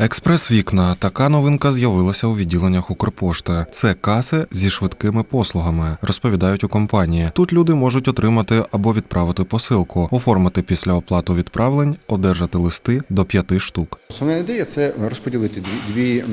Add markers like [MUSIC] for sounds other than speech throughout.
Експрес-вікна. Така новинка з'явилася у відділеннях Укрпошти. Це каси зі швидкими послугами, розповідають у компанії. Тут люди можуть отримати або відправити посилку, оформити після оплату відправлень, одержати листи до п'яти штук. Основна ідея це розподілити дві,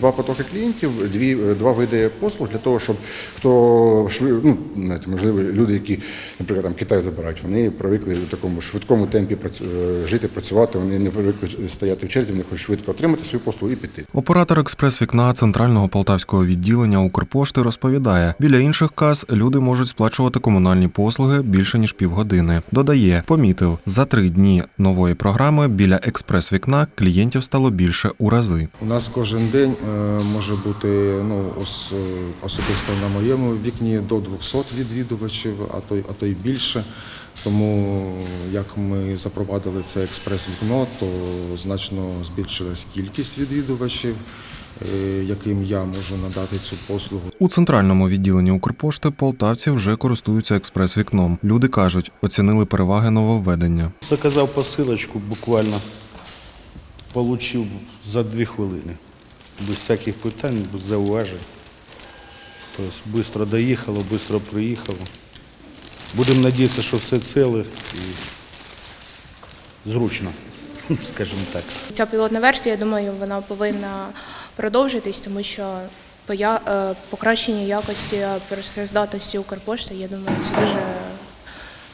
два потоки клієнтів, дві е, два види послуг для того, щоб хто ну, знаєте, можливо, люди, які, наприклад, там Китай забирають, вони привикли у такому швидкому темпі е, жити, працювати. Вони не привикли стояти в черзі, вони хочуть швидко отримати свою послугу і піти. Оператор експрес-вікна центрального полтавського відділення Укрпошти розповідає, біля інших кас люди можуть сплачувати комунальні послуги більше ніж півгодини. Додає, помітив, за три дні нової програми біля експрес-вікна клієнтів стало більше у рази. У нас кожен день е, може бути ну, ос, е, особисто на моєму вікні до 200 відвідувачів, а то, й- а то й більше. Тому як ми запровадили це експрес-вікно, то значно збільшилась кількість відвідувачів, е, яким я можу надати цю послугу. У центральному відділенні Укрпошти полтавці вже користуються експрес-вікном. Люди кажуть, оцінили переваги нововведення. Заказав посилочку буквально, получив за дві хвилини. Без всяких питань, без зауважень. Тобто швидко доїхало, швидко приїхало. Будемо надіятися, що все ціле і зручно, [LAUGHS] скажімо так. Ця пілотна версія, я думаю, вона повинна продовжитись, тому що е, покращення якості пересездатності Укрпошти, я думаю, це дуже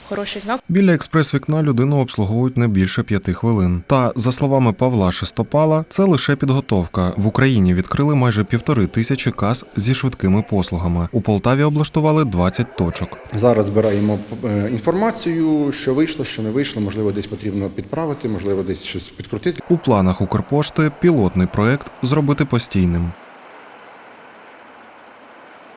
хороший знак. Біля експрес-вікна людину обслуговують не більше п'яти хвилин. Та за словами Павла Шестопала, це лише підготовка. В Україні відкрили майже півтори тисячі кас зі швидкими послугами. У Полтаві облаштували 20 точок. Зараз збираємо е, інформацію, що вийшло, що не вийшло, можливо, десь потрібно підправити, можливо, десь щось підкрутити. У планах Укрпошти пілотний проект зробити постійним.